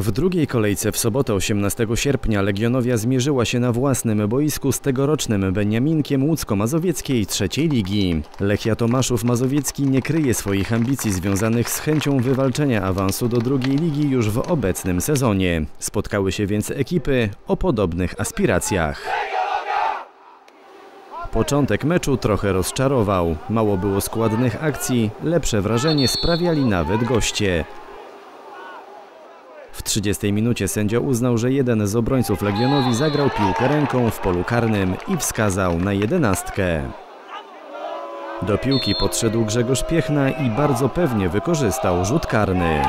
W drugiej kolejce w sobotę 18 sierpnia Legionowia zmierzyła się na własnym boisku z tegorocznym Beniaminkiem Łódzko-Mazowieckiej trzeciej ligi. Lechia Tomaszów Mazowiecki nie kryje swoich ambicji związanych z chęcią wywalczenia awansu do drugiej ligi już w obecnym sezonie. Spotkały się więc ekipy o podobnych aspiracjach. Początek meczu trochę rozczarował. Mało było składnych akcji, lepsze wrażenie sprawiali nawet goście. W 30 minucie sędzia uznał, że jeden z obrońców Legionowi zagrał piłkę ręką w polu karnym i wskazał na jedenastkę. Do piłki podszedł Grzegorz Piechna i bardzo pewnie wykorzystał rzut karny.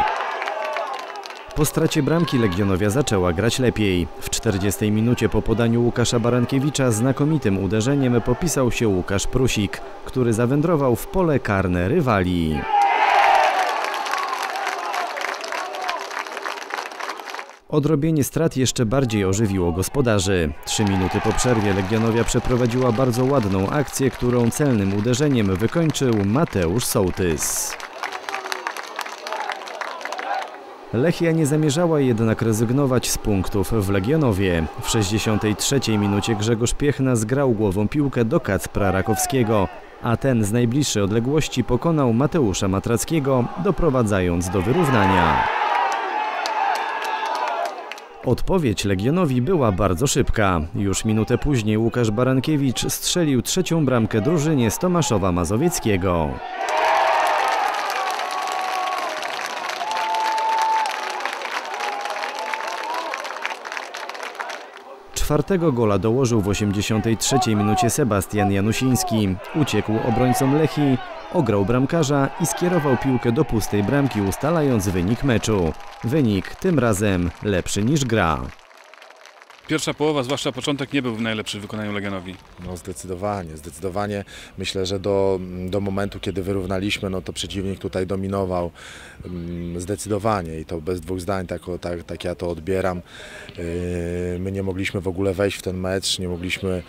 Po stracie bramki Legionowia zaczęła grać lepiej. W 40 minucie po podaniu Łukasza Barankiewicza znakomitym uderzeniem popisał się Łukasz Prusik, który zawędrował w pole karne rywali. Odrobienie strat jeszcze bardziej ożywiło gospodarzy. Trzy minuty po przerwie Legionowia przeprowadziła bardzo ładną akcję, którą celnym uderzeniem wykończył Mateusz Sołtys. Lechia nie zamierzała jednak rezygnować z punktów w Legionowie. W 63 minucie Grzegorz Piechna zgrał głową piłkę do Kacpra Rakowskiego, a ten z najbliższej odległości pokonał Mateusza Matrackiego, doprowadzając do wyrównania. Odpowiedź Legionowi była bardzo szybka. Już minutę później Łukasz Barankiewicz strzelił trzecią bramkę drużynie z Tomaszowa Mazowieckiego. Czwartego gola dołożył w 83 minucie Sebastian Janusiński. Uciekł obrońcom Lechii, ograł bramkarza i skierował piłkę do pustej bramki, ustalając wynik meczu. Wynik tym razem lepszy niż gra. Pierwsza połowa, zwłaszcza początek, nie był w najlepszym wykonaniu Legionowi. No zdecydowanie, zdecydowanie. Myślę, że do, do momentu, kiedy wyrównaliśmy, no to przeciwnik tutaj dominował mm, zdecydowanie i to bez dwóch zdań, tak, tak, tak ja to odbieram. Yy, My nie mogliśmy w ogóle wejść w ten mecz, nie mogliśmy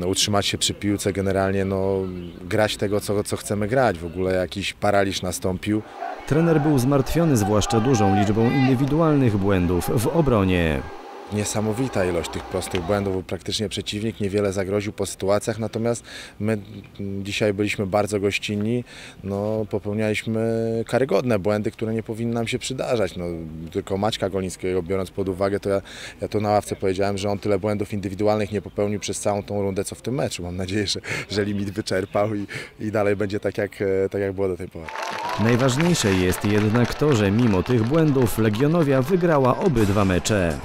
yy, utrzymać się przy piłce, generalnie no, grać tego, co, co chcemy grać. W ogóle jakiś paraliż nastąpił. Trener był zmartwiony zwłaszcza dużą liczbą indywidualnych błędów w obronie. Niesamowita ilość tych prostych błędów, bo praktycznie przeciwnik niewiele zagroził po sytuacjach, natomiast my dzisiaj byliśmy bardzo gościnni, no, popełnialiśmy karygodne błędy, które nie powinny nam się przydarzać. No, tylko Maćka Golińskiego biorąc pod uwagę, to ja, ja to na ławce powiedziałem, że on tyle błędów indywidualnych nie popełnił przez całą tą rundę, co w tym meczu. Mam nadzieję, że, że limit wyczerpał i, i dalej będzie tak jak, tak, jak było do tej pory. Najważniejsze jest jednak to, że mimo tych błędów Legionowia wygrała obydwa mecze.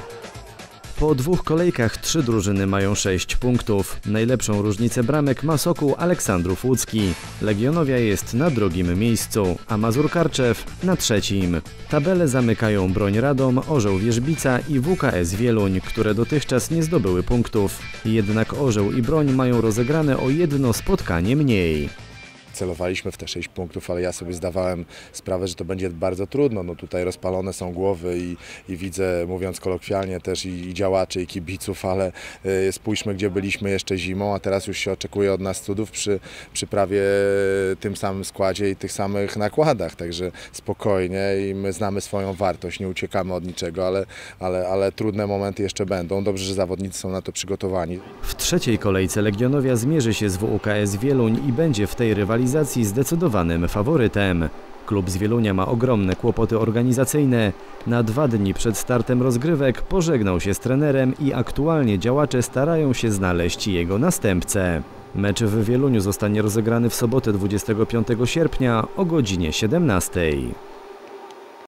Po dwóch kolejkach trzy drużyny mają sześć punktów. Najlepszą różnicę bramek ma Sokół Aleksandrów Łódzki. Legionowia jest na drugim miejscu, a Mazur Karczew na trzecim. Tabele zamykają Broń Radom, Orzeł Wierzbica i WKS Wieluń, które dotychczas nie zdobyły punktów. Jednak Orzeł i Broń mają rozegrane o jedno spotkanie mniej. Celowaliśmy w te 6 punktów, ale ja sobie zdawałem sprawę, że to będzie bardzo trudno. No tutaj rozpalone są głowy i, i widzę, mówiąc kolokwialnie, też i, i działaczy, i kibiców, ale y, spójrzmy, gdzie byliśmy jeszcze zimą, a teraz już się oczekuje od nas cudów przy, przy prawie tym samym składzie i tych samych nakładach. Także spokojnie i my znamy swoją wartość, nie uciekamy od niczego, ale, ale, ale trudne momenty jeszcze będą. Dobrze, że zawodnicy są na to przygotowani. W trzeciej kolejce Legionowia zmierzy się z WUKS Wieluń i będzie w tej rywalizacji zdecydowanym faworytem. Klub z Wielunia ma ogromne kłopoty organizacyjne. Na dwa dni przed startem rozgrywek pożegnał się z trenerem i aktualnie działacze starają się znaleźć jego następcę. Mecz w Wieluniu zostanie rozegrany w sobotę 25 sierpnia o godzinie 17.